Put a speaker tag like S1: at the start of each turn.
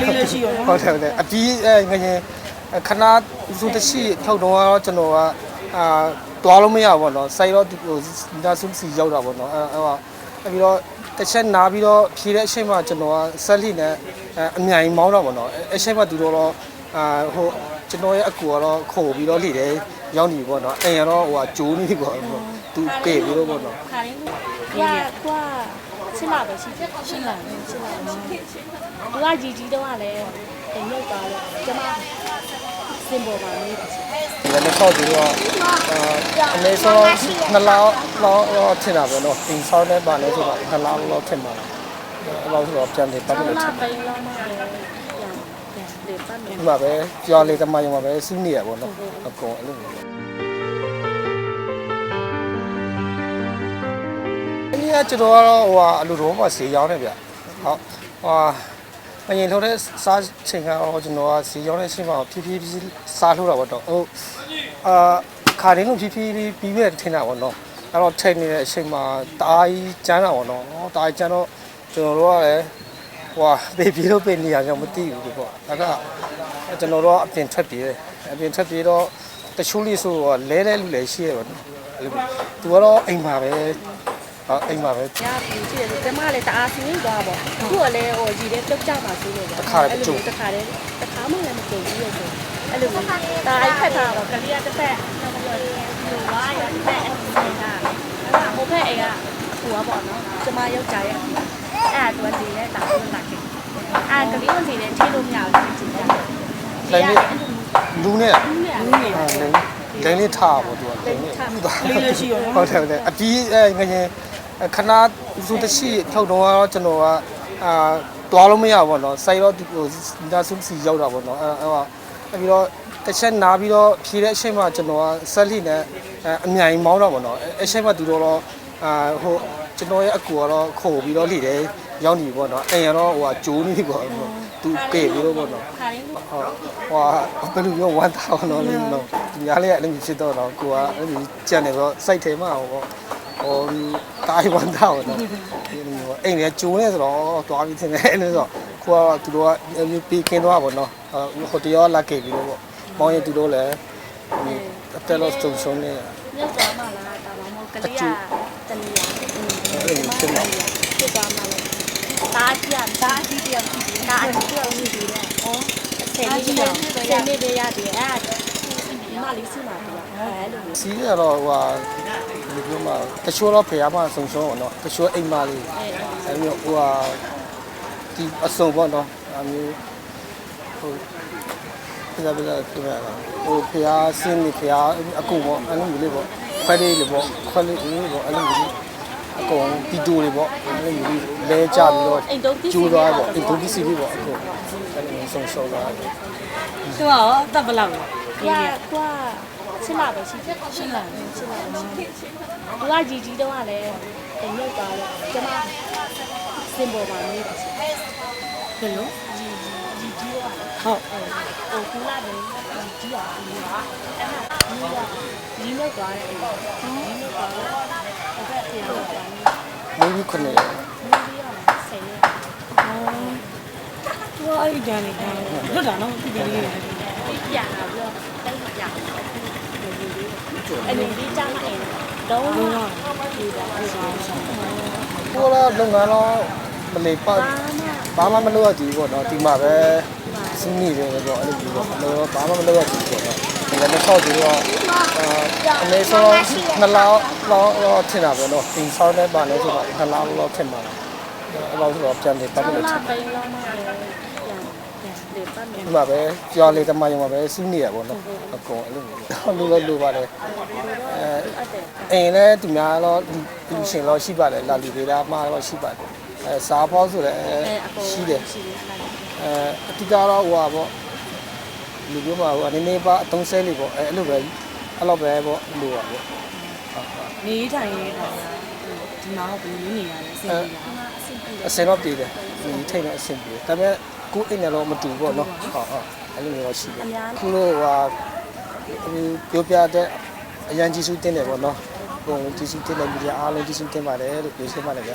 S1: လေးလေးရှိရောနော်
S2: ဟုတ်တယ်ဟုတ်တယ်အပြီးအဲငရင်ခဏသူတရှိထုတ်တော့ကတော့ကျွန်တော်ကအာတွားလို့မရဘူးပေါ့နော်စိုက်တော့ဟိုဒါဆုစီရောက်တာပေါ့နော်အဲအဲပြီးတော့တစ်ချက်နားပြီးတော့ဖြေတဲ့အချိန်မှာကျွန်တော်ကဆက်လိနဲ့အမြိုင်မောင်းတော့ပေါ့နော်အဲအချိန်မှာသူတို့တော့အာဟိုကျွန်တော်ရဲ့အကူကတော့ခိုးပြီးတော့လိတယ်ရောက်နေပြီပေါ့နော်အိမ်ကတော့ဟိုကဂျိုးနေပြီပေါ့သူကဲပြီးတော့ပေါ့နော်
S3: ခါရင်းကွာကွာ ချစ်လာပဲရှိတယ်
S1: ရှင်းလာတယ်
S3: ချစ်လာတယ်သူကကြီးကြီးတော့လည်းအိမ်ရောက်သွားလို့ကျမစင်ပေါ်မှာနေတယ်
S2: ဒီလည်းဆောက်ပြီးတော့အာအမေဆိုနှစ်လောက်လောက်တော့ထင်တာပဲနော်တင်ဆောက်တဲ့ပါလဲဆိုတော့နှစ်လောက်လောက်ထင်ပါလားအဲ့လောက်ဆိုတော့ပြန်လေပတ်
S3: ဆော
S2: လို့
S3: င်း
S2: ထ
S3: လာ
S2: င်
S3: ပိန်လောက်မှလည်းပြန်ပြန်လေပတ်မယ်
S2: ဒီမှာပဲကြော်လေးတမယုံမှာပဲစူးနေရပေါ့နော်အကုန်အဲ့လို ကကျွန်တော်ကတော့ဟိုဟာအလိုတော်မှာဈေးရောင်းနေဗျဟုတ်ဟိုမရင်ထုတ်တဲ့စားချိန်ကတော့ကျွန်တော်ကဈေးရောင်းတဲ့အချိန်မှာဖြည်းဖြည်းဖြည်းစားလို့တာပေါ့တော့ဟုတ်အာခါရင်းလို့ဖြည်းဖြည်းပြီးပြီးပဲထင်တာပေါ့နော်အဲ့တော့ချိန်နေတဲ့အချိန်မှာတအားကြီးကျန်းတာပေါ့နော်တအားကြီးကျန်းတော့ကျွန်တော်တို့ကလည်းဟွာပေပြေလို့ပေနေရကြောင်မသိဘူးဒီပေါ့ဒါကကျွန်တော်တို့ကအပြင်ထွက်ပြေးတယ်အပြင်ထွက်ပြေးတော့တချို့လေးဆိုတော့လဲလဲလူလည်းရှိရပါတော့အဲ့လိုသူကတော့အိမ်မှာပဲ ဟောအိမ်မှာပဲ
S3: ရပြီကြည့်တယ်ကျမလည်းတအားစင်းသွားပေါ့သူကလည်းဟိုကြီးတယ်ပြုတ်ကြပါသေးတယ်တခါတည်းတခါတည်းမှလည်းမကြုံဘူးရဲ့ဆိုအဲ့လိုမျိုးဒါအိုက်ဖက်ထားတော့ကလေးကတစ်ဖက်နောက်ပြီးတော့ဒီဝါရတစ်ဖက်အဲ့ဒါအဲ့ဒါဟိုဖက်အိမ်ကဟိုကပေါ့နော်ကျမယောက်ျားရဲ့အဲ့ဒါသူကဒီနဲ့တာလို့လာခဲ့အဲ့ကလေးဝင်စီနဲ့ထိလို့မရဘူးကြည့်ကြတယ်
S2: လူနဲ့
S3: လူနဲ့
S1: လူနေ
S2: လိန်လိန်လေးထားပေါ့သူကလိန်လေးဥသာ
S1: လေးလေးရှိရောနော်
S2: ဟုတ်တယ်ဟုတ်တယ်အပြီးအဲငရင် ခဏသူတရှိထုတ်တော့ကတော့ကျွန်တော်ကအာတွားလို့မရဘူးပေါ့နော်စိုက်တော့ဟိုဒါဆုစီရောက်တာပေါ့နော်အဲအဲပြီးတော့တစ်ချက်နားပြီးတော့ဖြေတဲ့အချိန်မှာကျွန်တော်ကဆက်လိနဲ့အမြိုင်မောင်းတော့ပေါ့နော်အဲအချိန်မှာသူတို့တော့အာဟိုကျွန်တော်ရဲ့အကူကတော့ခိုးပြီးတော့လိတယ်ရောက်နေပြီပေါ့နော်အိမ်ကတော့ဟိုကဂျိုးနေပြီပေါ့သူကဲပြီးတော့ပေါ့နော်
S3: ခါရင်း
S2: ဟုတ်ဟွာဘယ်လိုပြောဝမ်းသာအောင်လို့လဲနော်ဒီညာလေးကအဲ့လိုမျိုးဖြစ်တော့တော့ကိုကအဲ့လိုကြက်နေတော့စိုက်တယ်မဟုတ်ပေါ့ဟို တားဝမ်းသာအောင်တော့ဒီလိုမျိုးအိမ်ထဲကျိုးနေဆိုတော့တွားပြီးထင်တယ်အဲ့လိုဆိုကိုကသူတို့ကပြီးကင်းသွားပါတော့နော်ဟိုတရောလာခဲ့ပြီးတော့ပေါ့မောင်းရင်သူတို့လည်းအတက်လို့စုံစုံနေ
S3: မြုပ်သွားမှလားဒါမှမဟုတ်ကလေးကတလီယာဖြစ်သွားမှလည်းဒါအကြီးကဒါအကြီးတယောက်ရှိတယ်ဒါအကြီးတယောက်ရှိတယ်ဩဆယ်လေးတယောက်ဆယ်လေးတည်းရတယ်အဲ့ဒါ မလေးစုမှာပြအဲ့လိုမျိုး
S2: စီးရတော့ဟိုဟာဒီလိုမှတချို့တော့ဖျားမှစုံစုံအောင်နော်တချို့အိမ်မလေးအဲ့မျိုးဟိုဟာဒီအစုံပေါ့နော်အမျိုးဟိုပြပြပြပြရတာဟိုဖျားစင်းနေဖျားအကုန်ပေါ့အဲ့လိုမျိုးလေးပေါ့ခွဲလေးလေးပေါ့ခွဲလေးလေးပေါ့အဲ့လိုမျိုးလေးအကုန်ပီတိုတွေပေါ့အဲ့လိုမျိုးလေးလဲကြပြီးတော့
S3: အိမ်တုံးပစ္စ
S2: ကျိုး
S3: ည်း
S2: သွားပေါ့အိမ်တုံးပစ္စည်းလေးပေါ့အကုန်အဲ့လိုမျိုးဆုံးရှုံးသွားတယ်
S1: သူကရောတက်ဘလောက်လဲ
S3: ကွာကွာချစ်လာပဲရှိတယ်
S1: ရှင်းလာတယ်
S3: ချစ်လာတယ်သူကကြီးကြီးတော့လည်းအိမ်ရောက်သွားလို့ကျမစင်ပေါ်မှာနေတယ်
S1: ဘယ်လို
S3: ကြီးကြီးကြီးတော့
S1: ဟုတ်
S3: ဟိုကူလာတယ်ကြီးอ่ะအဲ့ဒါကြီးကကြီးလောက်သွားတယ်ကြီးလောက်သွားတော့အဲ့ဒါပြန်တော့ပြန်နေ
S2: မွေးပြီးခုနှစ်
S3: မီဒီယာမှာဆယ်ရက်
S1: သူကအဲ့ဒီတန်းလေးတန်းလွတ်တာနော်ဒီလေးလေး
S3: ပြီးပြန်လာပြီးတော့တိတ်မပြန်ဘူးအဲ့ဒီဒီကြားမအိမ်တော့လုံးဝဒီတာဒီတာ
S2: ကိုလာလုပ်ငန်းတော့မလေးပတ်ဘာမှမလုပ်ရကြဘူးပေါ့နော်ဒီမှာပဲစင်းနေတယ်ပေါ့အဲ့လိုမျိုးပေါ့တော့ဘာမှမလုပ်ရကြဘူးပေါ့နော်ဒီလည်းဆောက်ပြီးတော့အာအမေဆိုနှစ်လောက်လောက်တော့ထင်တာပဲနော်တင်ဆောက်တဲ့ပါလဲဆိုတော့နှစ်လောက်လောက်ထင်ပါလားအဲ့လောက်ဆိုတော့ပြန်လေပတ်
S3: ဆော
S2: လို့
S3: င်း
S2: ထ
S3: လာ
S2: င်
S3: ပိန်လောက်မှလည်း ပြန်ပြန်လေပတ်မယ်
S2: ဒီမှာပဲကြော်လေးတမယုံမှာပဲစူးနေရပေါ့နော်အကုန်အဲ့လိုမျိုးလိုလိုပါတယ်အဲ
S3: အတဲ့
S2: အိမ်လည်းသူများတော့လူရှင်တော့ရှိပါတယ်လာလူတွေလားမှာတော့ရှိပါတယ်အဲစားဖောက်ဆိုလည်း
S3: အဲအကုန်
S2: ရှိတယ်
S3: ရှိတယ်
S2: အဲအတိကတော့ဟိုပါပေါ့လူပြောမှာဟိုနည်းနည်းပါအသုံးဆဲလေးပေါ့အဲအဲ့လိုပဲအဲ့လိုပဲပေါ့လိုပါပေါ့ဟုတ်ဟုတ်
S1: နေထိုင်နေတာဒီမှာဟိုဘူးနေရတယ်စင်ပြီးတာ
S2: အစင်တော့ပြည်တယ်ဒီထိတ်တော့အစင်ပြည်ဒါပေမဲ့ ကိုယ်အိမ်နဲ့တော့မတူဘူးပေါ့နော်ဟုတ်ဟုတ်အဲ့လိုမျိုးတော့ရှိတယ်ခုလို့ဟိုပြောပြတဲ့အရန်ကြီးစုတင်းတယ်ပေါ့နော်ဟိုကြီးစုတင်းတယ်မိဒီအားလုံးကြီးစုတင်းပါတယ်လို့ပြောရှင်းပါတယ်ဗျ